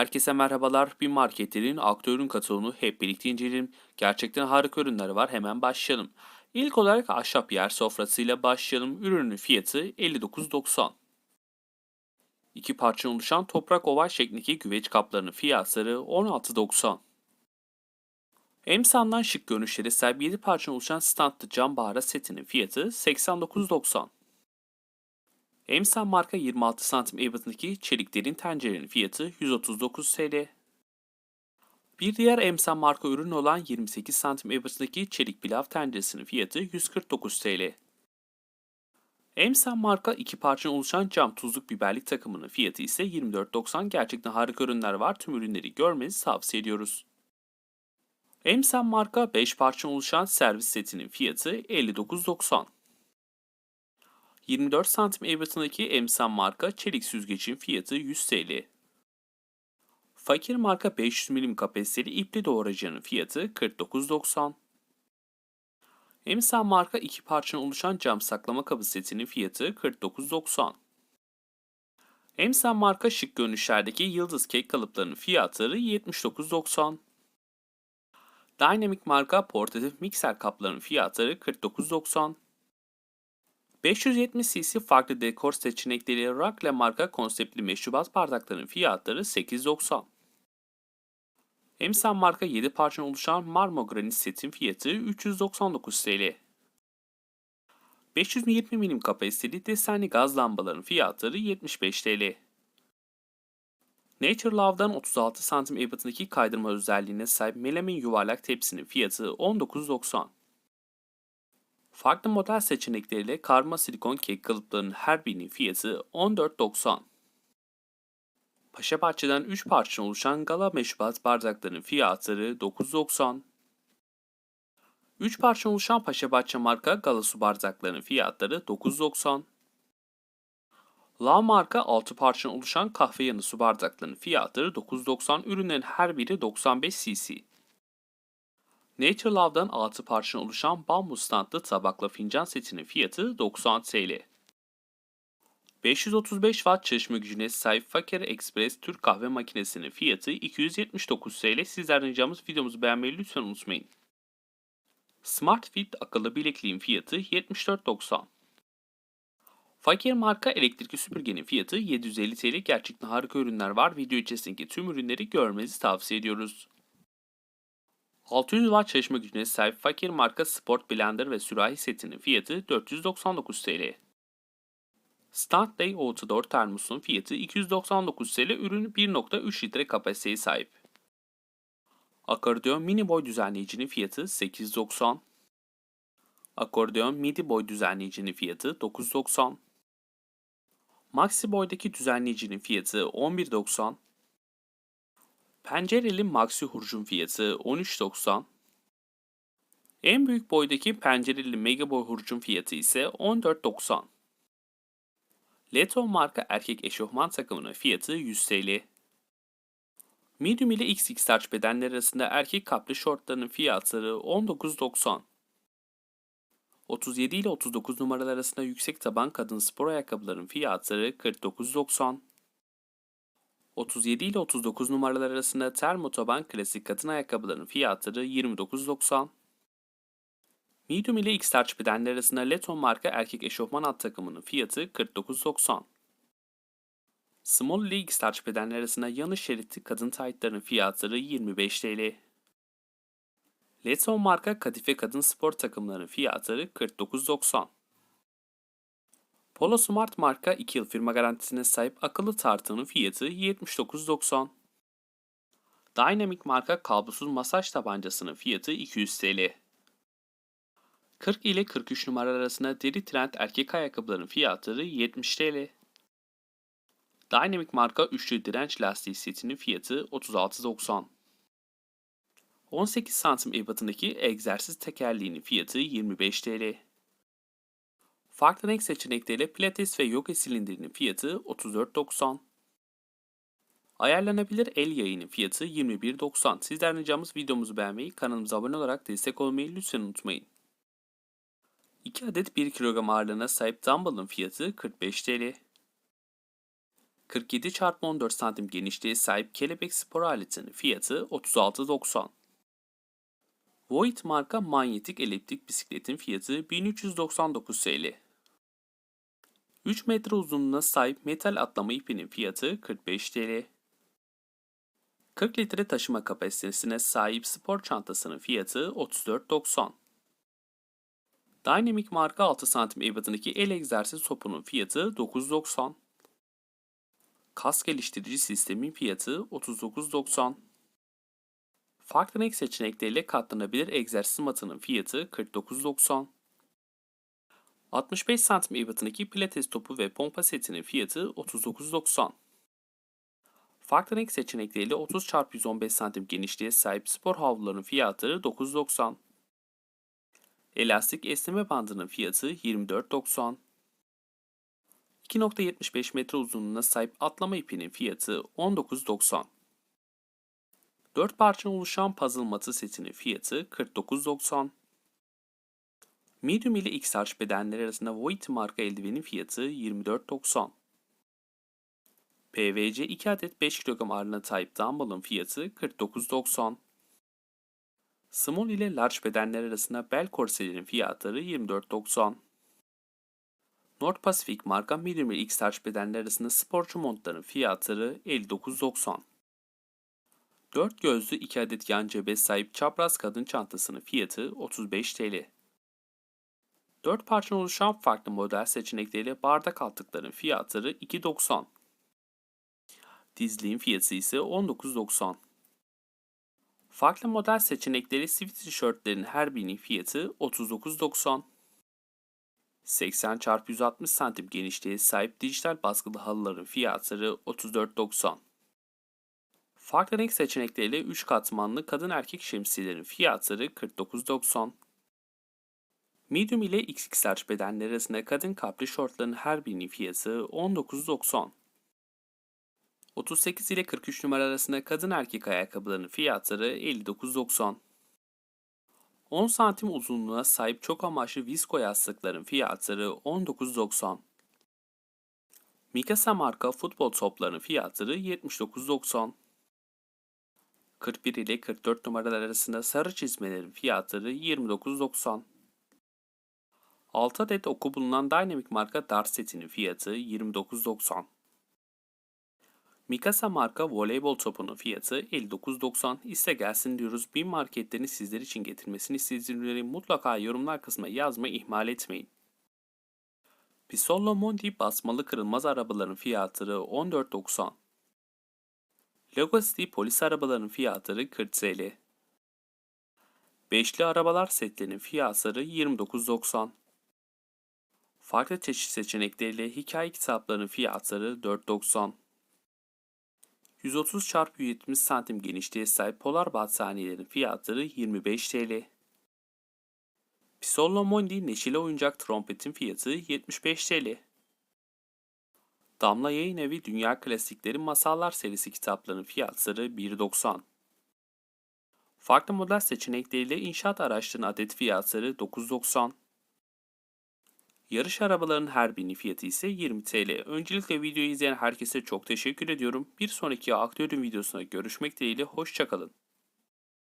Herkese merhabalar. Bir marketlerin aktörün kataloğunu hep birlikte inceleyelim. Gerçekten harika ürünler var. Hemen başlayalım. İlk olarak ahşap yer sofrasıyla başlayalım. Ürünün fiyatı 59.90. İki parça oluşan toprak oval şeklindeki güveç kaplarının fiyatları 16.90. Emsan'dan şık görünüşleri sahip 7 parça oluşan standlı cam baharat setinin fiyatı 89.90. Emsan marka 26 santim ebatındaki çelik derin tencerenin fiyatı 139 TL. Bir diğer Emsan marka ürün olan 28 santim ebatındaki çelik pilav tenceresinin fiyatı 149 TL. Emsan marka iki parça oluşan cam tuzluk biberlik takımının fiyatı ise 24.90. Gerçekten harika ürünler var. Tüm ürünleri görmenizi tavsiye ediyoruz. Emsan marka 5 parça oluşan servis setinin fiyatı 59.90. 24 santim ebatındaki Emsan marka çelik süzgecin fiyatı 100 TL. Fakir marka 500 milim kapasiteli ipli doğrayıcının fiyatı 49.90. Emsan marka iki parçadan oluşan cam saklama kabı setinin fiyatı 49.90. Emsan marka şık görünüşlerdeki yıldız kek kalıplarının fiyatları 79.90. Dynamic marka portatif mikser kaplarının fiyatları 49.90. 570 cc farklı dekor seçenekleriyle Rakle marka konseptli meşrubat bardaklarının fiyatları 8.90. Emsan marka 7 parçadan oluşan marmo granit setin fiyatı 399 TL. 520 milim kapasiteli desenli gaz lambaların fiyatları 75 TL. Nature Love'dan 36 santim ebatındaki kaydırma özelliğine sahip melamin yuvarlak tepsinin fiyatı 19.90. Farklı model seçenekleriyle karma silikon kek kalıplarının her birinin fiyatı 14.90. Paşa Bahçe'den 3 parçadan oluşan gala meşrubat bardaklarının fiyatları 9.90. 3 parça oluşan Paşa Bahçe marka gala su bardaklarının fiyatları 9.90. La marka 6 parçadan oluşan kahve yanı su bardaklarının fiyatları 9.90. Ürünlerin her biri 95 cc. Nature Love'dan 6 parçadan oluşan bambu standlı tabakla fincan setinin fiyatı 90 TL. 535 watt çalışma gücüne sahip Fakir Express Türk kahve makinesinin fiyatı 279 TL. Sizlerden ricamız videomuzu beğenmeyi lütfen unutmayın. Smart Fit akıllı bilekliğin fiyatı 74.90. Fakir marka elektrikli süpürgenin fiyatı 750 TL. Gerçekten harika ürünler var. Video içerisindeki tüm ürünleri görmenizi tavsiye ediyoruz. 600 watt çalışma gücüne sahip Fakir marka Sport Blender ve sürahi setinin fiyatı 499 TL. Stanley Outdoor termosun fiyatı 299 TL, ürün 1.3 litre kapasiteye sahip. Akordeon mini boy düzenleyicinin fiyatı 8.90. Akordeon midi boy düzenleyicinin fiyatı 9.90. Maxi boydaki düzenleyicinin fiyatı 11.90. Pencereli maxi hurcun fiyatı 13.90. En büyük boydaki pencereli mega boy hurcun fiyatı ise 14.90. Leton marka erkek eşofman takımının fiyatı 100 TL. Medium ile XX large bedenler arasında erkek kaplı şortların fiyatları 19.90. 37 ile 39 numaralar arasında yüksek taban kadın spor ayakkabıların fiyatları 49.90. 37 ile 39 numaralar arasında termo taban klasik kadın ayakkabıların fiyatları 29.90. Medium ile X-Large bedenler arasında Leton marka erkek eşofman alt takımının fiyatı 49.90. Small ile X-Large bedenler arasında yanış şeritli kadın taytların fiyatları 25 TL. Leton marka kadife kadın spor takımlarının fiyatları 49.90. Polo Smart marka 2 yıl firma garantisine sahip akıllı tartının fiyatı 79.90. Dynamic marka kablosuz masaj tabancasının fiyatı 200 TL. 40 ile 43 numaralar arasında deri trend erkek ayakkabıların fiyatları 70 TL. Dynamic marka üçlü direnç lastiği setinin fiyatı 36.90. 18 santim ebatındaki egzersiz tekerleğinin fiyatı 25 TL. Farklı renk seçenekleriyle pilates ve yoga silindirinin fiyatı 34.90. Ayarlanabilir el yayının fiyatı 21.90. Sizden ricamız videomuzu beğenmeyi, kanalımıza abone olarak destek olmayı lütfen unutmayın. 2 adet 1 kilogram ağırlığına sahip dumbbell'ın fiyatı 45 TL. 47 x 14 santim genişliğe sahip kelebek spor aletinin fiyatı 36.90. Voit marka manyetik eliptik bisikletin fiyatı 1399 TL. 3 metre uzunluğuna sahip metal atlama ipinin fiyatı 45 TL. 40 litre taşıma kapasitesine sahip spor çantasının fiyatı 34.90. Dynamic marka 6 santim ebatındaki el egzersiz topunun fiyatı 9.90. Kas geliştirici sistemin fiyatı 39.90. Farklı renk seçenekleriyle katlanabilir egzersiz matının fiyatı 49.90. 65 santim ebatındaki pilates topu ve pompa setinin fiyatı 39.90. Farklı renk seçenekleriyle 30 x 115 santim genişliğe sahip spor havluların fiyatları 9.90. Elastik esneme bandının fiyatı 24.90. 2.75 metre uzunluğuna sahip atlama ipinin fiyatı 19.90. 4 parça oluşan puzzle matı setinin fiyatı 49.90. Medium ile XL bedenleri arasında Voit marka eldivenin fiyatı 24.90. PVC 2 adet 5 kilogram ağırlığına sahip dumbbell'ın fiyatı 49.90. Small ile large bedenler arasında bel korselerin fiyatları 24.90. North Pacific marka medium ile X large bedenler arasında sporcu montların fiyatları 59.90. 4 gözlü 2 adet yan cebe sahip çapraz kadın çantasının fiyatı 35 TL. 4 parça oluşan farklı model seçenekleriyle bardak altlıkların fiyatları 2.90. Dizliğin fiyatı ise 19.90. Farklı model seçenekleri sivit tişörtlerin her birinin fiyatı 39.90. 80 x 160 santim genişliğe sahip dijital baskılı halıların fiyatları 34.90. Farklı renk seçenekleriyle 3 katmanlı kadın erkek şemsiyelerin fiyatları 49.90. Medium ile XXL bedenler arasında kadın kapri şortların her birinin fiyatı 19.90. 38 ile 43 numara arasında kadın erkek ayakkabılarının fiyatları 59.90. 10 santim uzunluğuna sahip çok amaçlı visko yastıkların fiyatları 19.90. Mikasa marka futbol toplarının fiyatları 79.90. 41 ile 44 numaralar arasında sarı çizmelerin fiyatları 29.90. 6 adet oku bulunan Dynamic marka dart setinin fiyatı 29.90. Mikasa marka voleybol topunun fiyatı 59.90 ise gelsin diyoruz. Bin marketlerini sizler için getirmesini istediğiniz mutlaka yorumlar kısmına yazmayı ihmal etmeyin. Pisollo Mondi basmalı kırılmaz arabaların fiyatları 14.90. Lego City polis arabaların fiyatları 40 TL. Beşli arabalar setlerinin fiyatları 29.90. Farklı çeşit seçenekleriyle hikaye kitaplarının fiyatları 4.90. 130 x 170 santim genişliğe sahip polar battaniyelerin fiyatları 25 TL. Pisollo Mondi neşeli oyuncak trompetin fiyatı 75 TL. Damla Yayın Evi Dünya Klasikleri Masallar serisi kitaplarının fiyatları 1.90. Farklı model seçenekleriyle inşaat araçlarının adet fiyatları 9.90. Yarış arabalarının her birinin fiyatı ise 20 TL. Öncelikle videoyu izleyen herkese çok teşekkür ediyorum. Bir sonraki aktörün videosuna görüşmek dileğiyle hoşçakalın.